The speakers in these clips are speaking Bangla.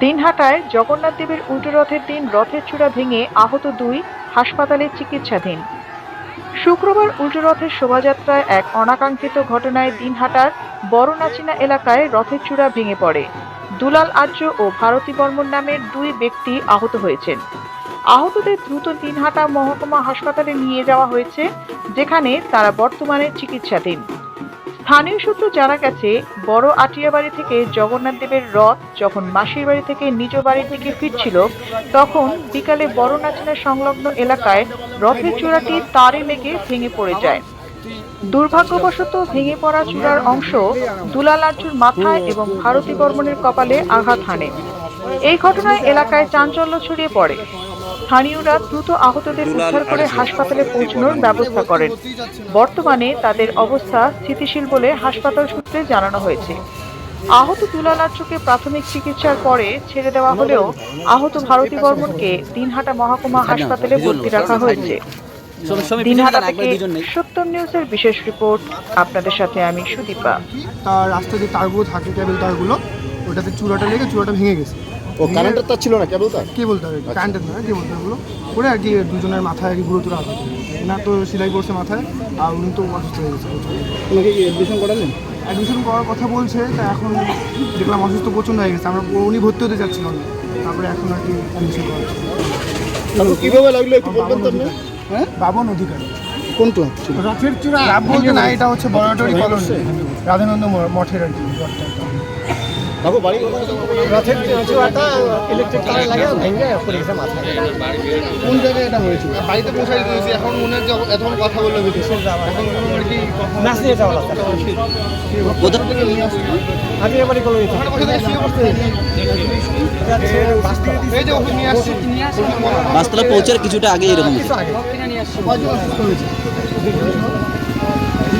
দিনহাটায় জগন্নাথ দেবের রথের দিন রথের চূড়া ভেঙে আহত দুই হাসপাতালে চিকিৎসাধীন। শুক্রবার রথের শোভাযাত্রায় এক অনাকাঙ্ক্ষিত ঘটনায় দিনহাটার বড়নাচিনা এলাকায় রথের চূড়া ভেঙে পড়ে। দুলাল আর্য ও ভারতী বর্মন নামের দুই ব্যক্তি আহত হয়েছেন। আহতদের দ্রুত দিনহাটা মহকুমা হাসপাতালে নিয়ে যাওয়া হয়েছে, যেখানে তারা বর্তমানে চিকিৎসাধীন। স্থানীয় সূত্র জানা গেছে, বড় আটিয়া বাড়ি থেকে জগন্নাথ দেবের রথ যখন মাসির বাড়ি থেকে নিজ বাড়ি থেকে ফিরছিল, তখন বিকালে বড় নাচনা সংলগ্ন এলাকায় রথের চূড়াটি তারে লেগে ভেঙে পড়ে যায়। দুর্ভাগ্যবশত ভেঙে পড়া চূড়ার অংশ দুলাল দুলালার্জুর মাথায় এবং ভারতী বর্মনের কপালে আঘাত হানে। এই ঘটনায় এলাকায় চাঞ্চল্য ছড়িয়ে পড়ে। স্থানীয়রা দ্রুত আহতদের উদ্ধার করে হাসপাতালে পৌঁছানোর ব্যবস্থা করেন। বর্তমানে তাদের অবস্থা স্থিতিশীল বলে হাসপাতাল সূত্রে জানানো হয়েছে। আহত দুলালার্জকে প্রাথমিক চিকিৎসার পরে ছেড়ে দেওয়া হলেও আহত ভারতী বর্মনকে দিনহাটা মহকুমা হাসপাতালে ভর্তি রাখা হয়েছে। দিনহাটা থেকে সত্যম নিউজের বিশেষ রিপোর্ট। আপনাদের সাথে আমি সুদীপা। তার রাস্তা যে তারগুলো থাকে কেবল তারগুলো। ওটাতে চূড়াটা লেগে চূড়াটা ভেঙে গেছে। ও কারেন্টের তার ছিল না কেবল তার কেবল তার কারেন্টের নয় বলতে তারগুলো ওরে আর কি দুজনের মাথায় আর কি গুরুতর আঘাত না তো সেলাই করছে মাথায় আর উনি তো অসুস্থ হয়ে গেছে। ওনাকে কি এডমিশন করালেন? অ্যাডমিশন করার কথা বলছে তা এখন দেখলাম অসুস্থ প্রচণ্ড হয়ে গেছে। আমরা উনি ভর্তি হতে চাচ্ছিল না তারপরে এখন আর কি অ্যাডমিশন করা হচ্ছে। কীভাবে লাগল একটু বলবেন তো আপনি? হ্যাঁ? বাবন অধিকারী। কোনটা ছিল রথের চূড়া। বলতে না এটা হচ্ছে বড়টরি কলোনি রাধানন্দ মঠের আর কি। বাবু বাড়ি রথের ইলেকট্রিক তারে লাগে ভেঙে পড়ে গেছে মাথায়। কোন জায়গায় এটা হয়েছিল? বাড়িতে পৌঁছাই দিয়েছি এখন মনে হচ্ছে এখন কথা বলল বিদেশে এখন কোনো কি নাচ নিয়ে যাওয়া লাগছে কোথা থেকে নিয়ে আসছিল আমি এবারে কলো এই যে ওখানে নিয়ে আসছি। বাসতলা পৌঁছার কিছুটা আগে এরকম হয়েছে।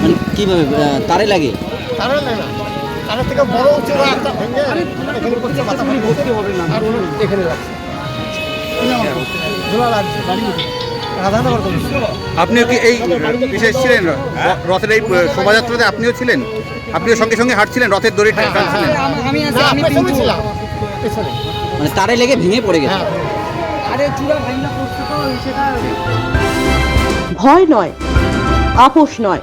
মানে কীভাবে তারে লাগে? তারা না না। তারা থেকে বড় চূড়া একটা ভেঙে এখানে ভর্তি হবে না। আর এখানে রাখছে। আপনিও কি এই বিশেষ ছিলেন? রথের এই শোভাযাত্রাতে আপনিও ছিলেন? আপনিও সঙ্গে সঙ্গে হাঁটছিলেন রথের দড়ি হ্যাঁ, টানছিলেন? আমি আছি ছিলাম মানে তারে লেগে ভেঙে পড়ে গেছে। আরে চূড়া ভাঙনা করছে তো সেটা ভয় নয় আপোষ নয়।